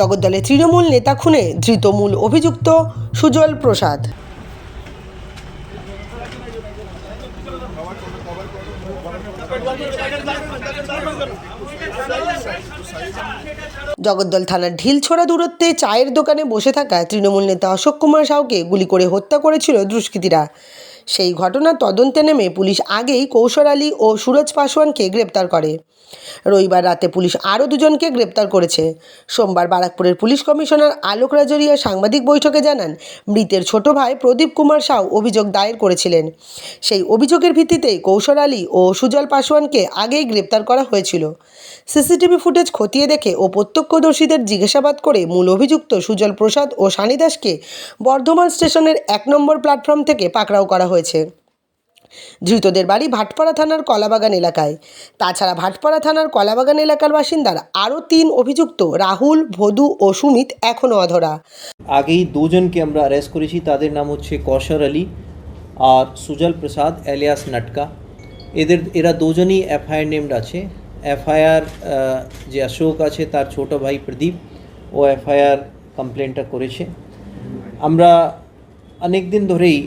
জগদ্দলের তৃণমূল নেতা খুনে, ধৃত মূল অভিযুক্ত সুজল প্রসাদ। জগদ্দল থানার ঢিলছোড়া দূরত্বে চায়ের দোকানে বসে থাকা তৃণমূল নেতা অশোক কুমার সাউকে গুলি করে হত্যা করেছিল দুষ্কৃতীরা। সেই ঘটনার তদন্তে নেমে পুলিশ আগেই কৌশল আলী ও সুরজ পাসওয়ানকে গ্রেপ্তার করে। রবিবার রাতে পুলিশ আরও দুজনকে গ্রেপ্তার করেছে। সোমবার বারাকপুরের পুলিশ কমিশনার আলোক রাজরিয়া সাংবাদিক বৈঠকে জানান, মৃতের ছোট ভাই প্রদীপ কুমার সাউ অভিযোগ দায়ের করেছিলেন। সেই অভিযোগের ভিত্তিতেই কৌশল আলী ও সুজল পাসওয়ানকে আগেই গ্রেপ্তার করা হয়েছিল। সিসিটিভি ফুটেজ খতিয়ে দেখে ও প্রত্যক্ষদর্শীদের জিজ্ঞাসাবাদ করে মূল অভিযুক্ত সুজল প্রসাদ ও সানি দাসকে বর্ধমান স্টেশনের এক নম্বর প্ল্যাটফর্ম থেকে পাকড়াও করা হয়েছে। ধৃতদের বাড়ি ভাটপাড়া থানার কলাবাগান এলাকায়। তাছাড়া ভাটপাড়া থানার কলাবাগান এলাকার বাসিন্দার আরও তিন অভিযুক্ত, রাহুল, ভদু ও সুমিত এখনও অধরা। আগেই দুজনকে আমরা অ্যারেস্ট করেছি, তাদের নাম হচ্ছে কৌশর আলী আর সুজল প্রসাদ এলিয়াস নাটকা। এদের, এরা দুজনই এফআইআর নেমড আছে। এফআইআর যে অশোক আছে, তার ছোট ভাই প্রদীপ, ও এফআইআর কমপ্লেনটা করেছে। আমরা অনেক দিন ধরেই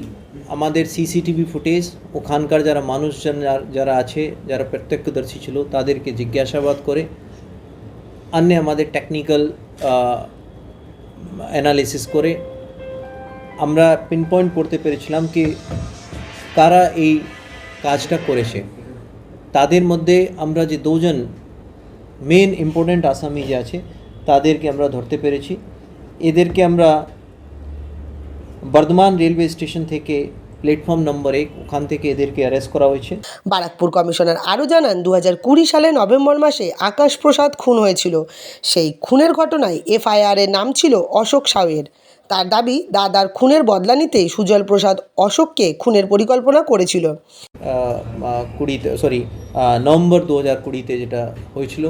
আমাদের সিসিটিভি ফুটেজ, ওখানকার যারা মানুষজন যার- আছে, যারা প্রত্যক্ষদর্শী ছিল, তাদেরকে জিজ্ঞাসাবাদ করে অন্য আমাদের টেকনিক্যাল অ্যানালিসিস করে, আমরা পিন পয়েন্ট করতে পেরেছিলাম কি কারা এই কাজটা করেছে। তাদের মধ্যে আমরা যে দুজন মেন ইম্পর্ট্যান্ট আসামি যে আছে, তাদেরকে আমরা ধরতে পেরেছি। এদেরকে আমরা বর্ধমান রেলওয়ে স্টেশন থেকে প্ল্যাটফর্ম নম্বর এক ওখান থেকে এদেরকে অ্যারেস্ট করা হয়েছে। বারাকপুর কমিশনার আরও জানান দু হাজার কুড়ি সালে নভেম্বর মাসে আকাশ প্রসাদ খুন হয়েছিল। সেই খুনের ঘটনায় এফআইআরের নাম ছিল অশোক সাউয়ের। তার দাবি দাদার খুনের বদলা নিতে সুজল প্রসাদ অশোককে খুনের পরিকল্পনা করেছিল। কুড়িতে সরি নভেম্বর দু হাজার কুড়িতে যেটা হয়েছিল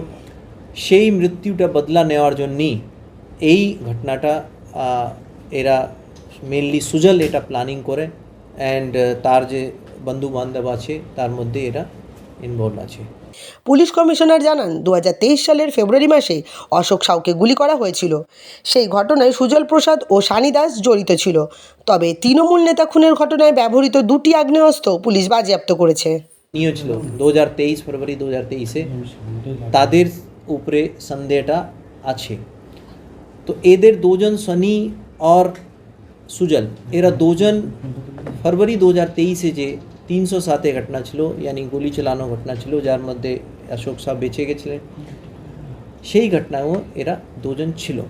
সেই মৃত্যুটা বদলা নেওয়ার জন্যই এই ঘটনাটা এরা মেনলি সুজল এটা প্ল্যানিং করে অ্যান্ড তার যে বন্ধু বান্ধব আছে তার মধ্যে এরা ইনভলভ আছে। পুলিশ কমিশনার জানান দু হাজার তেইশ সালের ফেব্রুয়ারি মাসে অশোক সাউকে গুলি করা হয়েছিল। সেই ঘটনায় সুজল প্রসাদ ও সানি দাস জড়িত ছিল। তবে তৃণমূল নেতা খুনের ঘটনায় ব্যবহৃত দুটি আগ্নেয়াস্ত্র পুলিশ বাজেয়াপ্ত করেছে। নিয়েছিল দু হাজার তেইশ ফেব্রুয়ারি দু হাজার তেইশে তাদের উপরে সন্দেহটা আছে। তো এদের দুজন সনি আর সুজল এরা দুজন ফেব্রুয়ারি দু হাজার তেইশে যে তিনশো সাতে ঘটনা ছিল, ইয়ানি গুলি চালানো ঘটনা ছিল, যার মধ্যে অশোক সাহ বেঁচে গেছিলেন, সেই ঘটনায়ও এরা দুজন ছিল।